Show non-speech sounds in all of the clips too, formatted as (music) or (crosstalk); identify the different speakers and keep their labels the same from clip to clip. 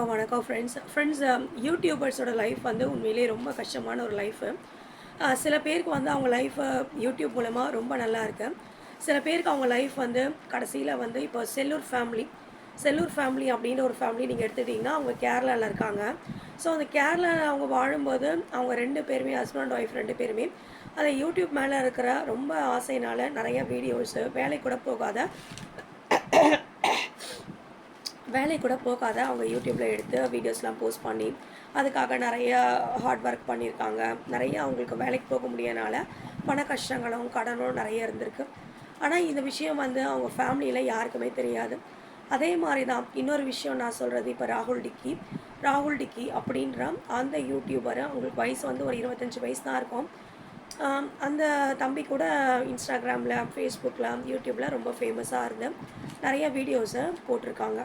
Speaker 1: வணக்கம் friends friends யூடியூபர்ஸோட life வந்து உண்மையிலேயே ரொம்ப கஷ்டமான ஒரு லைஃபு சில பேருக்கு வந்து அவங்க லைஃப்பை யூடியூப் மூலமாக ரொம்ப நல்லா இருக்கு. சில பேருக்கு அவங்க லைஃப் வந்து கடைசியில் வந்து இப்போ செல்லூர் ஃபேமிலி செல்லூர் ஃபேமிலி அப்படின்ற ஒரு ஃபேமிலி நீங்கள் எடுத்துட்டிங்கன்னா அவங்க கேரளாவில் இருக்காங்க. ஸோ அந்த கேரளாவில் அவங்க வாழும்போது அவங்க ரெண்டு பேருமே ஹஸ்பண்ட் ஒய்ஃப் ரெண்டு பேருமே அதை யூடியூப் மேலே இருக்கிற ரொம்ப ஆசையினால் நிறைய வீடியோஸு வேலை கூட போகாத வேலை கூட போகாத அவங்க யூடியூப்பில் எடுத்து வீடியோஸ்லாம் போஸ்ட் பண்ணி அதுக்காக நிறைய ஹார்ட் ஒர்க் பண்ணியிருக்காங்க. நிறைய அவங்களுக்கு வேலைக்கு போக முடியனால பண கஷ்டங்களும் கடனும் நிறைய இருந்திருக்கு. ஆனால் இந்த விஷயம் வந்து அவங்க ஃபேமிலியில் யாருக்குமே தெரியாது. அதே மாதிரி தான் இன்னொரு விஷயம் நான் சொல்கிறது இப்போ ராகுல் டிக்கி. ராகுல் டிக்கி அப்படின்ற அந்த யூடியூபர் அவங்களுக்கு வயசு வந்து ஒரு இருபத்தஞ்சி வயசு தான் இருக்கும். அந்த தம்பி கூட இன்ஸ்டாகிராமில் ஃபேஸ்புக்கில் யூடியூப்பில் ரொம்ப ஃபேமஸாக இருந்து நிறைய வீடியோஸை போட்டிருக்காங்க.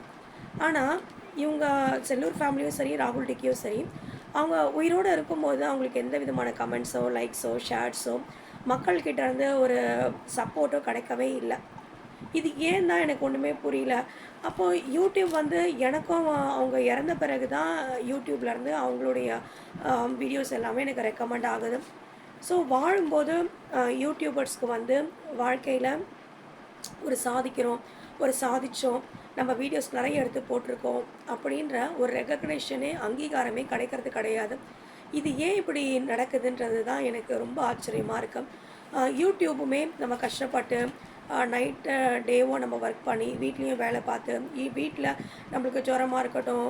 Speaker 1: ஆனால் இவங்க செல்லூர் ஃபேமிலியும் சரி ராகுல் டிக்கியும் சரி அவங்க உயிரோடு இருக்கும்போது அவங்களுக்கு எந்த விதமான கமெண்ட்ஸோ லைக்ஸோ ஷேர்ஸோ மக்கள்கிட்ட இருந்து ஒரு சப்போர்ட்டோ கிடைக்கவே இல்லை. இது ஏன் தான் எனக்கு ஒன்றுமே புரியல. அப்போது யூடியூப் வந்து எனக்கும் அவங்க இறந்த பிறகு தான் யூடியூப்லேருந்து அவங்களுடைய வீடியோஸ் எல்லாமே எனக்கு ரெக்கமெண்ட் ஆகுது. ஸோ வாழும்போது யூடியூபர்ஸ்க்கு வந்து வாழ்க்கையில் ஒரு சாதிக்கிறோம் ஒரு சாதித்தோம் நம்ம வீடியோஸ் நிறைய எடுத்து போட்டிருக்கோம் அப்படின்ற ஒரு ரெகக்னேஷனே அங்கீகாரமே கிடைக்கிறது கிடையாது. இது ஏன் இப்படி நடக்குதுன்றது தான் எனக்கு ரொம்ப ஆச்சரியமாக இருக்கு. யூடியூபுமே நம்ம கஷ்டப்பட்டு நைட்டு டேவும் நம்ம ஒர்க் பண்ணி வீட்லேயும் வேலை பார்த்து வீட்டில் நம்மளுக்கு ஜுரமாக இருக்கட்டும்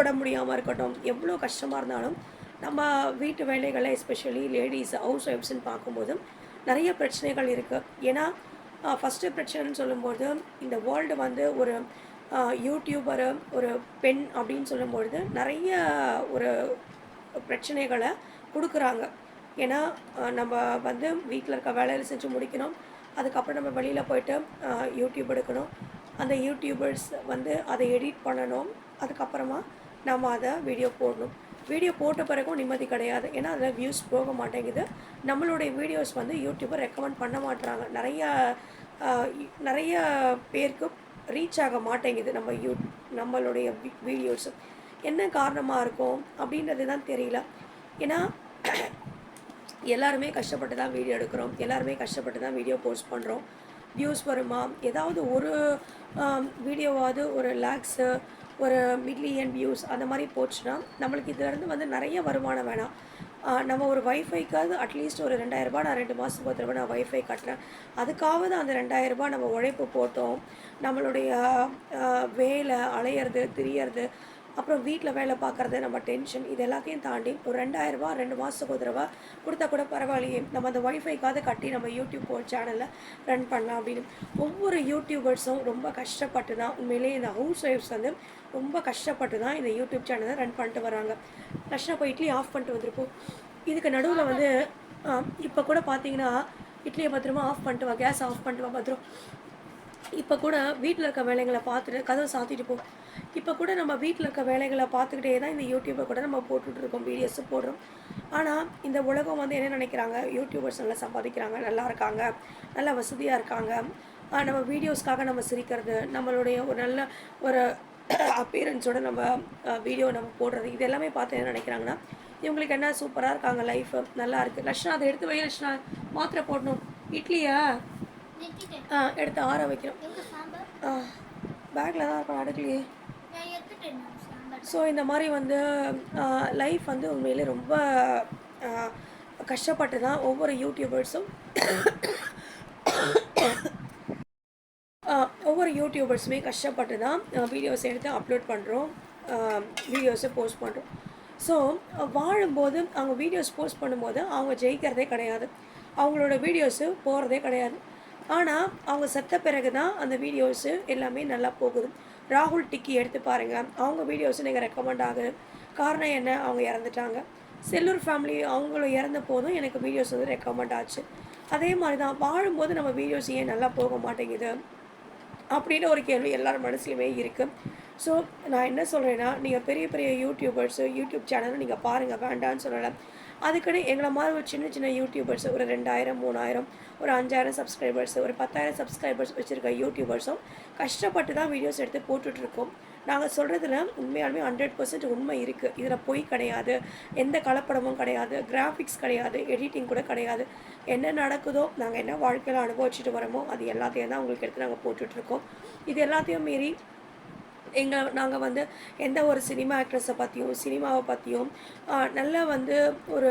Speaker 1: உடம்பு முடியாமல் இருக்கட்டும் எவ்வளோ கஷ்டமாக இருந்தாலும் நம்ம வீட்டு வேலைகளை எஸ்பெஷலி லேடிஸ் ஹவுஸ் ஒய்ஃப்ஸ்ன்னு பார்க்கும்போது நிறைய பிரச்சனைகள் இருக்குது ஏன்னா ஃபஸ்ட்டு பிரச்சனைன்னு சொல்லும்போது இந்த வேர்ல்டு வந்து ஒரு யூடியூபரு ஒரு பெண் அப்படின்னு சொல்லும்பொழுது நிறைய ஒரு பிரச்சனைகளை கொடுக்குறாங்க. ஏன்னா நம்ம வந்து வீட்டில் இருக்க வேலையில் செஞ்சு முடிக்கணும். அதுக்கப்புறம் நம்ம வெளியில் போயிட்டு யூடியூப் எடுக்கணும். அந்த யூடியூபர்ஸ் வந்து அதை எடிட் பண்ணணும். அதுக்கப்புறமா நம்ம அதை வீடியோ போடணும். வீடியோ போட்ட பிறகும் நிம்மதி கிடையாது. ஏன்னா அதில் வியூஸ் போக மாட்டேங்குது. நம்மளுடைய வீடியோஸ் வந்து யூடியூப்பை ரெக்கமெண்ட் பண்ண மாட்டுறாங்க நிறைய நிறைய பேருக்கு ரீச் ஆக மாட்டேங்குது நம்ம யூ நம்மளுடைய வீடியோஸ் என்ன காரணமாக இருக்கும்? அப்படின்றது தான் தெரியல. ஏன்னா எல்லாருமே கஷ்டப்பட்டு தான் வீடியோ எடுக்கிறோம். எல்லாருமே கஷ்டப்பட்டு தான் வீடியோ போஸ்ட் பண்ணுறோம் வியூஸ் வருமா? ஏதாவது ஒரு வீடியோவாவது ஒரு லேக்ஸு ஒரு மில்லியன் வியூஸ் அந்த மாதிரி போச்சுன்னா நம்மளுக்கு இதுலேருந்து வந்து நிறைய வருமானம் வேணாம். நம்ம ஒரு வைஃபைக்காவது அட்லீஸ்ட் ஒரு ரெண்டாயிரரூபா நான் ரெண்டு மாதத்துக்கு ஒரு தடவை நான் வைஃபை கட்டுறேன். அதுக்காவது அந்த ரெண்டாயிரரூபா நம்ம உழைப்பு போட்டோம். நம்மளுடைய வேலை அலையிறது திரியறது அப்புறம் வீட்டில் வேலை பார்க்குறது நம்ம டென்ஷன் இது எல்லாத்தையும் தாண்டி ஒரு ரெண்டாயிரரூபா ரெண்டு மாதத்துக்கு ஒரு தடவை கொடுத்தா கூட பரவாயில்லையே. நம்ம அந்த ஒய்ஃபைக்காவது கட்டி நம்ம யூடியூப் சேனலில் ரன் பண்ணலாம் அப்படின்னு. ஒவ்வொரு யூடியூபர்ஸும் ரொம்ப கஷ்டப்பட்டு தான் உண்மையிலேயே இந்த ஹவுஸ் ஒய்ஃப்ஸ் வந்து ரொம்ப கஷ்டப்பட்டு தான் இந்த யூடியூப் சேனலை ரன் பண்ணிட்டு வராங்க. லக்ஷனா போய் இட்லி ஆஃப் பண்ணிட்டு வந்திருப்போம். இதுக்கு நடுவில் வந்து இப்போ கூட பார்த்தீங்கன்னா இட்லியை பத்திரமா ஆஃப் பண்ணிட்டு வா கேஸ் ஆஃப் பண்ணிட்டு வா பத்திரம். இப்போ கூட வீட்டில் இருக்க வேலைகளை பார்த்துட்டு கதவை சாத்திட்டு போ. இப்போ கூட நம்ம வீட்டில் இருக்க வேலைகளை பார்த்துக்கிட்டே தான் இந்த யூடியூப்பை கூட நம்ம போட்டுட்டு இருக்கோம் வீடியோஸு போடுறோம். ஆனால் இந்த உலகம் வந்து என்ன நினைக்கிறாங்க? யூடியூபர்ஸ் நல்லா சம்பாதிக்கிறாங்க நல்லா இருக்காங்க நல்லா வசதியாக இருக்காங்க. நம்ம வீடியோஸ்க்காக நம்ம சிரிக்கிறது நம்மளுடைய ஒரு நல்ல ஒரு அப்பியரன்ஸோட நம்ம வீடியோ நம்ம போடுறது இது எல்லாமே பார்த்து என்ன நினைக்கிறாங்கன்னா இவங்களுக்கு என்ன சூப்பராக இருக்காங்க லைஃப் நல்லா இருக்குது லட்சணா அதை எடுத்து வை லட்சணா. மாத்திரை போடணும். இட்லியா? ஆ எடுத்து ஆற வைக்கிறோம்.
Speaker 2: சாம்பார்?
Speaker 1: பேக்கில் தான் இருக்கும் அடுக்கலையே. ஸோ இந்த மாதிரி வந்து லைஃப் வந்து உண்மையிலே ரொம்ப ஆ, கஷ்டப்பட்டு தான் ஒவ்வொரு யூடியூபர்ஸும் ஆ, ஒவ்வொரு யூடியூபர்ஸுமே கஷ்டப்பட்டு தான் வீடியோஸ் எடுத்து அப்லோட் பண்ணுறோம் வீடியோஸை போஸ்ட் பண்ணுறோம் ஸோ வாழும்போது அவங்க வீடியோஸ் போஸ்ட் பண்ணும்போது அவங்க ஜெயிக்கிறதே கிடையாது. அவங்களோட வீடியோஸு போகிறதே கிடையாது. ஆனால் அவங்க செத்த பிறகு தான் அந்த வீடியோஸு எல்லாமே நல்லா போகுது. ராகுல் டிக்கி எடுத்து பாருங்கள் அவங்க வீடியோஸு நீங்கள் ரெக்கமெண்ட் ஆகுது காரணம் என்ன? அவங்க இறந்துட்டாங்க. செல்லூர் ஃபேமிலி அவங்களும் இறந்த போதும் எனக்கு வீடியோஸ் வந்து ரெக்கமெண்ட் ஆச்சு. அதே மாதிரி தான் வாழும்போது நம்ம வீடியோஸ் ஏன் நல்லா போக மாட்டேங்குது? அப்படின்னு ஒரு கேள்வி எல்லார் மனசுலையுமே இருக்குது ஸோ நான் என்ன சொல்கிறேன்னா நீங்கள் பெரிய பெரிய யூடியூபர்ஸு யூடியூப் சேனலும் நீங்கள் பாருங்கள் வேண்டான்னு சொல்லலை. அதுக்குன்னு எங்களை மாதிரி ஒரு சின்ன சின்ன யூடியூபர்ஸ் ஒரு ரெண்டாயிரம் மூணாயிரம் ஒரு அஞ்சாயிரம் சப்ஸ்கிரைபர்ஸ் ஒரு பத்தாயிரம் சப்ஸ்கிரைபர்ஸ் வச்சுருக்க யூடியூபர்ஸும் கஷ்டப்பட்டு தான் வீடியோஸ் எடுத்து போட்டுட்ருக்கோம். நாங்கள் சொல்கிறதுல உண்மையாலுமே ஹண்ட்ரட் பர்சன்ட் உண்மை இருக்குது இதில் பொய் கிடையாது எந்த கலப்படமும் கிடையாது கிராஃபிக்ஸ் கிடையாது எடிட்டிங் கூட கிடையாது. என்ன நடக்குதோ நாங்கள் என்ன வாழ்க்கையில் அனுபவிச்சுட்டு வரோமோ அது எல்லாத்தையும் தான் உங்களுக்கு எடுத்து நாங்கள் போட்டுட்ருக்கோம். இது எல்லாத்தையும் மீறி எங்கள் நாங்கள் வந்து எந்த ஒரு சினிமா ஆக்ட்ரஸை பற்றியும் சினிமாவை பற்றியும் நல்லா வந்து ஒரு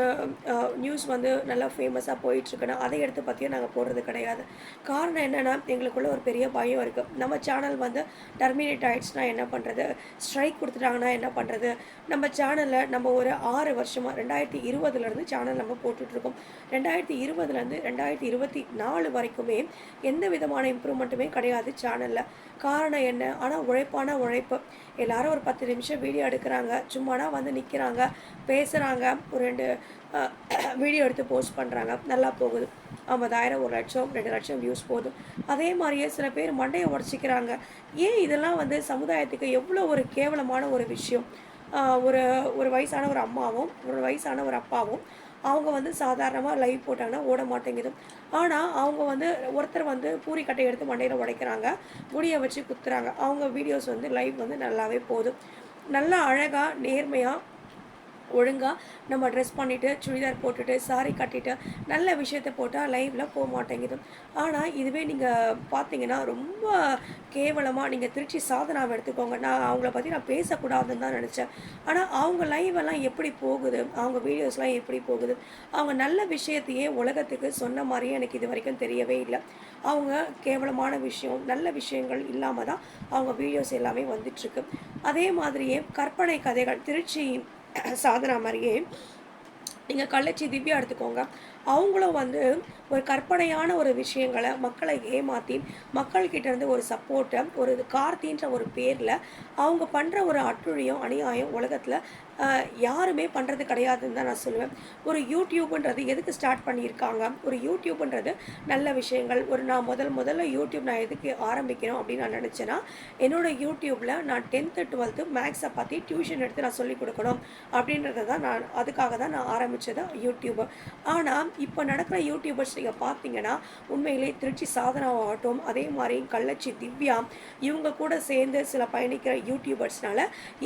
Speaker 1: நியூஸ் வந்து நல்லா ஃபேமஸாக போயிட்டுருக்குன்னா அதை எடுத்து பற்றியும் நாங்கள் போடுறது கிடையாது. காரணம் என்னென்னா எங்களுக்குள்ள ஒரு பெரிய பயம் இருக்குது நம்ம சேனல் வந்து டெர்மினேட் ஆகிடுச்சுன்னா என்ன பண்ணுறது ஸ்ட்ரைக் கொடுத்துட்டாங்கன்னா என்ன பண்ணுறது நம்ம சேனலில் நம்ம ஒரு ஆறு வருஷமாக ரெண்டாயிரத்தி இருபதுலேருந்து சேனல் நம்ம போட்டுட்ருக்கோம் ரெண்டாயிரத்தி இருபதுலேருந்து ரெண்டாயிரத்தி இருபத்தி நாலு வரைக்குமே எந்த விதமான இம்ப்ரூவ்மெண்ட்டுமே கிடையாது சேனலில் காரணம் என்ன? ஆனால் உழைப்பான உழைப்பு எல்லாரும் ஒரு பத்து நிமிஷம் வீடியோ எடுக்கிறாங்க. சும்மானா வந்து நிற்கிறாங்க பேசுகிறாங்க ஒரு ரெண்டு வீடியோ எடுத்து போஸ்ட் பண்ணுறாங்க நல்லா போகுது. ஐம்பதாயிரம் ஒரு லட்சம் ரெண்டு லட்சம் வியூஸ் போகுது. அதே மாதிரியே சில பேர் மண்டையை உடச்சிக்கிறாங்க. ஏன் இதெல்லாம் வந்து சமுதாயத்துக்கு எவ்வளோ ஒரு கேவலமான ஒரு விஷயம்? ஒரு ஒரு வயசான ஒரு அம்மாவும் ஒரு வயசான ஒரு அப்பாவும் அவங்க வந்து சாதாரணமாக லைவ் போட்டாங்கன்னா ஓட மாட்டேங்குது. ஆனால் அவங்க வந்து ஒருத்தர் வந்து பூரி கட்டை எடுத்து மண்டையில் உடைக்கிறாங்க. முடியை வச்சு குத்துறாங்க. அவங்க வீடியோஸ் வந்து லைவ் வந்து நல்லாவே போகுது. நல்லா அழகாக நேர்மையாக ஒழுங்காக நம்ம ட்ரெஸ் பண்ணிவிட்டு சுடிதார் போட்டுட்டு சாரி கட்டிட்டு நல்ல விஷயத்த போட்டால் லைவில் போக மாட்டேங்குது. ஆனால் இதுவே நீங்கள் பார்த்தீங்கன்னா ரொம்ப கேவலமாக நீங்கள் திருச்சி சாதனாவை எடுத்துக்கோங்க. நான் அவங்கள பற்றி நான் பேசக்கூடாதுன்னு தான் நினச்சேன். ஆனால் அவங்க லைவெல்லாம் எப்படி போகுது? அவங்க வீடியோஸ்லாம் எப்படி போகுது? அவங்க நல்ல விஷயத்தையே உலகத்துக்கு சொன்ன மாதிரியே எனக்கு இது வரைக்கும் தெரியவே இல்லை. அவங்க கேவலமான விஷயம் நல்ல விஷயங்கள் இல்லாமல் தான் அவங்க வீடியோஸ் எல்லாமே வந்துட்டுருக்கு அதே மாதிரியே கற்பனை கதைகள் திருச்சி சாதனா மாதிரியே நீங்கள் கள்ளச்சி திவ்யா எடுத்துக்கோங்க. அவங்களும் வந்து ஒரு கற்பனையான ஒரு விஷயங்களை மக்களை ஏமாற்றி மக்கள்கிட்ட இருந்து ஒரு சப்போர்ட்டை ஒரு கார்த்தின்ற ஒரு பேரில் அவங்க பண்ணுற ஒரு அட்டுழியம் அநியாயம் உலகத்தில் யாருமே பண்ணுறது கிடையாதுன்னு தான் நான் சொல்லுவேன். ஒரு யூடியூப்ன்றது எதுக்கு ஸ்டார்ட் பண்ணியிருக்காங்க? ஒரு யூடியூப்ன்றது நல்ல விஷயங்கள். ஒரு நான் முதல் முதல்ல யூடியூப் நான் எதுக்கு ஆரம்பிக்கணும் அப்படின்னு நான் நினச்சேன்னா என்னோட யூடியூப்பில் நான் டென்த்து டுவெல்த்து மேக்ஸை பற்றி டியூஷன் எடுத்து நான் சொல்லிக் கொடுக்கணும் அப்படின்றத தான் நான் அதுக்காக தான் நான் ஆரம்பித்தது யூடியூப் ஆனால் இப்போ நடக்கிற யூடியூபர்ஸ் நீங்கள் பார்த்தீங்கன்னா உண்மையிலே திருச்சி சாதனாவாகட்டும் அதே மாதிரி கள்ளச்சி திவ்யா இவங்க கூட சேர்ந்து சில பயணிக்கிற யூடியூபர்ஸ்னால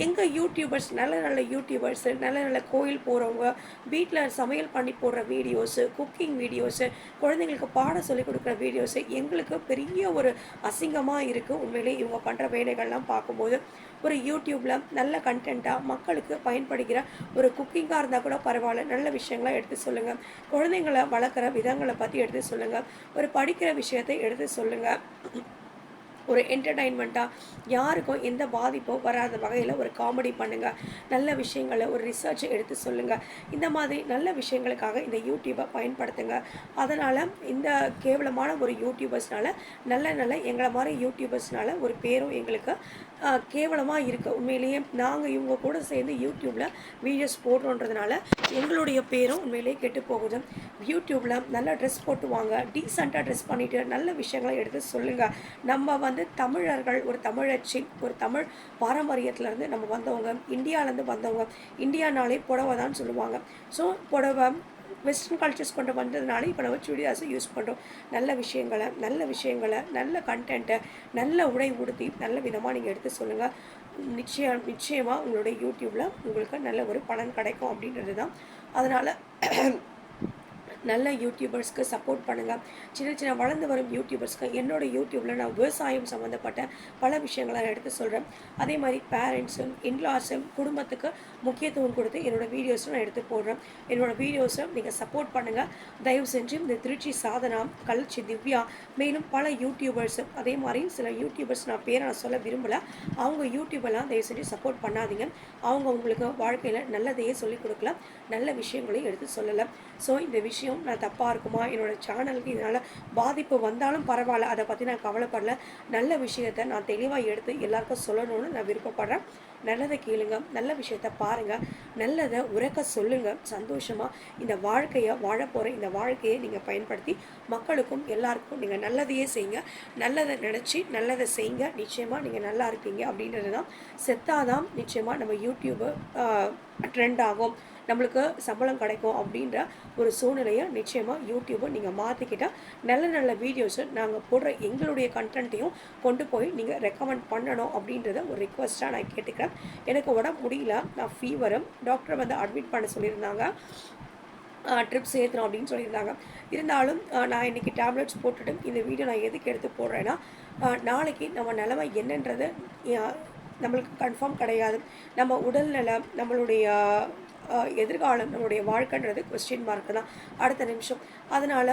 Speaker 1: எங்கள் யூடியூபர்ஸ் நல்ல நல்ல யூ யூடியூபர்ஸ் நல்ல நல்ல கோயில் போகிறவங்க வீட்டில் சமையல் பண்ணி போடுற வீடியோஸு குக்கிங் வீடியோஸு குழந்தைங்களுக்கு பாடம் சொல்லிக் கொடுக்குற வீடியோஸு எங்களுக்கு பெரிய ஒரு அசிங்கமாக இருக்குது உண்மையிலே இவங்க பண்ணுற வேலைகள்லாம் பார்க்கும்போது ஒரு யூடியூப்பில் நல்ல கண்டென்ட்டாக மக்களுக்கு பயன்படுகிற ஒரு குக்கிங்காக இருந்தால் கூட பரவாயில்ல. நல்ல விஷயங்களை எடுத்து சொல்லுங்கள் குழந்தைங்களை வளர்க்குற விதங்களை பற்றி எடுத்து சொல்லுங்கள் ஒரு படிக்கிற விஷயத்தை எடுத்து சொல்லுங்கள் ஒரு என்டர்டைன்மெண்ட்டாக யாருக்கும் எந்த பாதிப்பும் வராத வகையில் ஒரு காமெடி பண்ணுங்கள் நல்ல விஷயங்களை ஒரு ரிசர்ச் எடுத்து சொல்லுங்கள் இந்த மாதிரி நல்ல விஷயங்களுக்காக இந்த யூடியூப்பை பயன்படுத்துங்க. அதனால் இந்த கேவலமான ஒரு யூடியூபர்ஸ்னால நல்ல நல்ல எங்களை மாதிரி யூடியூபர்ஸ்னால ஒரு பேரும் எங்களுக்கு கேவலமாக இருக்குது உண்மையிலேயே நாங்கள் இவங்க கூட சேர்ந்து யூடியூப்பில் வீடியோஸ் போடுறோன்றதுனால எங்களுடைய பேரும் உண்மையிலேயே கெட்டு போகுது. யூடியூப்பில் நல்லா ட்ரெஸ் போட்டு வாங்க டீசெண்டாக ட்ரெஸ் பண்ணிவிட்டு நல்ல விஷயங்களை எடுத்து சொல்லுங்கள் நம்ம வந்து தமிழர்கள் ஒரு தமிழச்சி ஒரு தமிழ் பாரம்பரியத்துலேருந்து நம்ம வந்தவங்க இந்தியாவிலேருந்து வந்தவங்க இந்தியானாலே புடவை தான் சொல்லுவாங்க. ஸோ புடவை வெஸ்டர்ன் கல்ச்சர்ஸ் கொண்டு வந்ததுனால இப்போ நம்ம சுடிதாஸை யூஸ் பண்ணுறோம் நல்ல விஷயங்களை நல்ல விஷயங்களை நல்ல கண்டென்ட்டை நல்ல உடை உடுத்தி நல்ல விதமாக நீங்கள் எடுத்து சொல்லுங்கள் நிச்சயம் நிச்சயமாக உங்களுடைய யூடியூப்பில் உங்களுக்கு நல்ல ஒரு பலன் கிடைக்கும் அப்படின்றது தான் அதனால் நல்ல யூடியூபர்ஸ்க்கு சப்போர்ட் பண்ணுங்கள் சின்ன சின்ன வளர்ந்து வரும் யூடியூபர்ஸ்க்கு என்னோட யூடியூப்பில் நான் விவசாயம் சம்மந்தப்பட்ட பல விஷயங்களை நான் எடுத்து சொல்கிறேன் அதே மாதிரி பேரண்ட்ஸும் இன்லாஸும் குடும்பத்துக்கு முக்கியத்துவம் கொடுத்து என்னோடய வீடியோஸும் நான் எடுத்து போடுறேன். என்னோடய வீடியோஸும் நீங்கள் சப்போர்ட் பண்ணுங்கள் தயவு செஞ்சு இந்த திருச்சி சாதனா கலர்ச்சி திவ்யா மேலும் பல யூடியூபர்ஸும் அதே மாதிரி சில யூடியூபர்ஸ் நான் பேரை நான் சொல்ல விரும்பலை. அவங்க யூடியூபெல்லாம் தயவு செஞ்சு சப்போர்ட் பண்ணாதீங்க. அவங்க உங்களுக்கு வாழ்க்கையில் நல்லதையே சொல்லிக் கொடுக்கல. நல்ல விஷயங்களையும் எடுத்து சொல்லலை. ஸோ இந்த விஷயம் நான் தப்பாக இருக்குமா? என்னோட சேனலுக்கு இதனால் பாதிப்பு வந்தாலும் பரவாயில்ல. அதை பற்றி நான் கவலைப்படல. நல்ல விஷயத்தை நான் தெளிவாக எடுத்து எல்லாருக்கும் சொல்லணும்னு நான் விருப்பப்படுறேன். நல்லதை கேளுங்க. நல்ல விஷயத்த பாருங்கள் நல்லதை உறக்க சொல்லுங்கள் சந்தோஷமாக இந்த வாழ்க்கையை வாழ போகிற இந்த வாழ்க்கையை நீங்கள் பயன்படுத்தி மக்களுக்கும் எல்லாருக்கும் நீங்கள் நல்லதையே செய்யுங்க. நல்லதை நினச்சி நல்லதை செய்யுங்க. நிச்சயமாக நீங்கள் நல்லா இருப்பீங்க அப்படின்றது தான் செத்தாதான் நிச்சயமாக நம்ம யூடியூபு ட்ரெண்ட் ஆகும். நம்மளுக்கு சம்பளம் கிடைக்கும் அப்படின்ற ஒரு சூழ்நிலையை நிச்சயமாக யூடியூப்பை நீங்கள் மாற்றிக்கிட்டால் நல்ல நல்ல வீடியோஸை நாங்கள் போடுற எங்களுடைய கண்டென்ட்டையும் கொண்டு போய் நீங்கள் ரெக்கமெண்ட் பண்ணணும் அப்படின்றத ஒரு ரிக்வஸ்ட்டாக நான் கேட்டுக்கிறேன். எனக்கு உடம்பு முடியல நான் ஃபீவரும் டாக்டர் வந்து அட்மிட் பண்ண சொல்லியிருந்தாங்க. ட்ரிப்ஸ் ஏற்றுறோம் அப்படின்னு சொல்லியிருந்தாங்க. இருந்தாலும் நான் இன்றைக்கி டேப்லெட்ஸ் போட்டுட்டு இந்த வீடியோ நான் எதுக்கு எடுத்து போடுறேன்னா நாளைக்கு நம்ம நிலமை என்னன்றது நம்மளுக்கு கன்ஃபார்ம் கிடையாது. நம்ம உடல்நலம் நம்மளுடைய எதிர்காலம் நம்மளுடைய வாழ்க்கைன்றது கொஸ்டின் மார்க் தான். அடுத்த நிமிஷம். அதனால்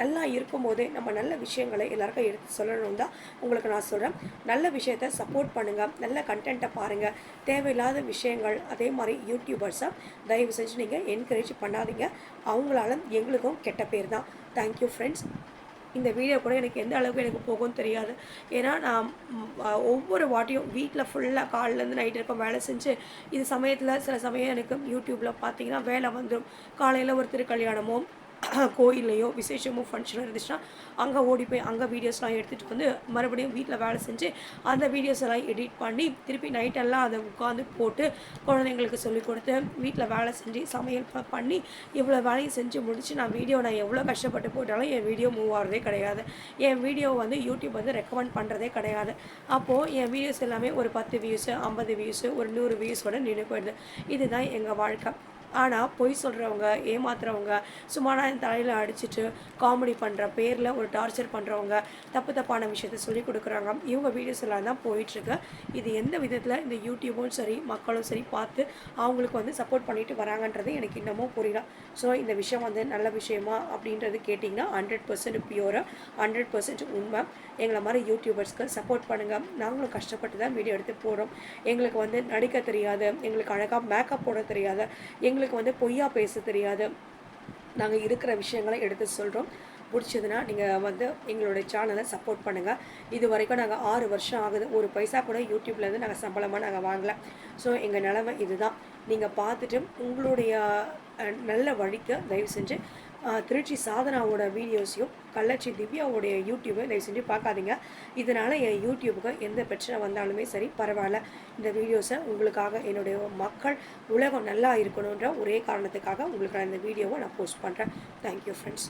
Speaker 1: நல்லா இருக்கும்போதே நம்ம நல்ல விஷயங்களை எல்லாருக்கும் எடுத்து சொல்லணும் தான் உங்களுக்கு நான் சொல்கிறேன் நல்ல விஷயத்த சப்போர்ட் பண்ணுங்கள் நல்ல கண்டென்ட்டை பாருங்கள் தேவையில்லாத விஷயங்கள் அதே மாதிரி யூடியூபர்ஸை தயவு செஞ்சு நீங்கள் என்கரேஜ் பண்ணாதீங்க. அவங்களால எங்களுக்கும் கெட்ட பேர் தான். தேங்க்யூ ஃப்ரெண்ட்ஸ் இந்த வீடியோ கூட எனக்கு எந்த அளவுக்கு எனக்கு போகும்னு தெரியாது. ஏன்னா நான் ஒவ்வொரு வாட்டியும் வீட்டில் ஃபுல்லாக காலிலேருந்து நைட் இருக்கும் வேலை செஞ்சு இது சமயத்தில் சில சமயம் எனக்கு யூடியூப்பில் பார்த்தீங்கன்னா வேலை வந்துடும் காலையில் ஒருத்தர் கல்யாணமோ (clears throat) கோயில்லையோ விசேஷமோ ஃபங்க்ஷனோ இருந்துச்சுன்னா அங்கே ஓடி போய் அங்கே வீடியோஸ்லாம் எடுத்துகிட்டு வந்து மறுபடியும் வீட்டில் வேலை செஞ்சு அந்த வீடியோஸ் எல்லாம் எடிட் பண்ணி திருப்பி நைட்டெல்லாம் அதை உட்காந்து போட்டு குழந்தைங்களுக்கு சொல்லிக் கொடுத்து வீட்டில் வேலை செஞ்சு சமையல் பண்ணி இவ்வளோ வேலையும் செஞ்சு முடிச்சு நான் வீடியோ நான் எவ்வளோ கஷ்டப்பட்டு போட்டாலும் என் வீடியோ மூவ் ஆகிறதே கிடையாது. என் வீடியோ வந்து யூடியூப் வந்து ரெக்கமெண்ட் பண்ணுறதே கிடையாது. அப்போது என் வீடியோஸ் எல்லாமே ஒரு பத்து வியூஸு ஐம்பது வியூஸு ஒரு நூறு வியூஸோட நின்று போயிடுது. இதுதான் எங்கள் வாழ்க்கை. ஆனால் பொய் சொல்கிறவங்க ஏமாத்துறவங்க சும்மா நான் தலையில் அடிச்சுட்டு காமெடி பண்ணுற பேரில் ஒரு டார்ச்சர் பண்ணுறவங்க தப்பு தப்பான விஷயத்த சொல்லி கொடுக்குறாங்க. இவங்க வீடியோஸ் எல்லாம் தான் போயிட்டுருக்கு. இது எந்த விதத்தில் இந்த யூடியூபும் சரி மக்களும் சரி பார்த்து அவங்களுக்கு வந்து சப்போர்ட் பண்ணிட்டு வராங்கன்றது எனக்கு இன்னமும் புரியல. ஸோ இந்த விஷயம் வந்து நல்ல விஷயமா அப்படின்றது கேட்டிங்கன்னா ஹண்ட்ரட் பர்சன்ட் பியூராக ஹண்ட்ரட் பர்சன்ட் உண்மை. எங்களை மாதிரி யூடியூபர்ஸ்க்கு சப்போர்ட் பண்ணுங்கள் நாங்களும் கஷ்டப்பட்டு தான் வீடியோ எடுத்து போகிறோம் எங்களுக்கு வந்து நடிக்க தெரியாது. எங்களுக்கு அழகாக மேக்கப் போட தெரியாது. எங்களுக்கு வந்து பொய்யா பேச தெரியாது. நாங்கள் இருக்கிற விஷயங்களை எடுத்து சொல்கிறோம் பிடிச்சதுன்னா நீங்கள் வந்து எங்களுடைய சேனலை சப்போர்ட் பண்ணுங்கள் இது வரைக்கும் நாங்கள் ஆறு வருஷம் ஆகுது. ஒரு பைசா கூட யூடியூப்லேருந்து நாங்கள் சம்பளமாக நாங்கள் வாங்கலை. ஸோ எங்கள் நிலமை இதுதான். நீங்கள் பார்த்துட்டு உங்களுடைய நல்ல வழிக்கு தயவு செஞ்சு திருச்சி சாதனாவோட வீடியோஸையும் கள்ளச்சி திவ்யாவோடைய யூடியூபை தயவு செஞ்சு பார்க்காதீங்க. இதனால் என் யூடியூபுக்கு எந்த பிரச்சனை வந்தாலுமே சரி பரவாயில்ல. இந்த வீடியோஸை உங்களுக்காக என்னுடைய மக்கள் உலகம் நல்லா இருக்கணுன்ற ஒரே காரணத்துக்காக உங்களுக்கு நான் இந்த வீடியோவை நான் போஸ்ட் பண்ணுறேன் தேங்க்யூ ஃப்ரெண்ட்ஸ்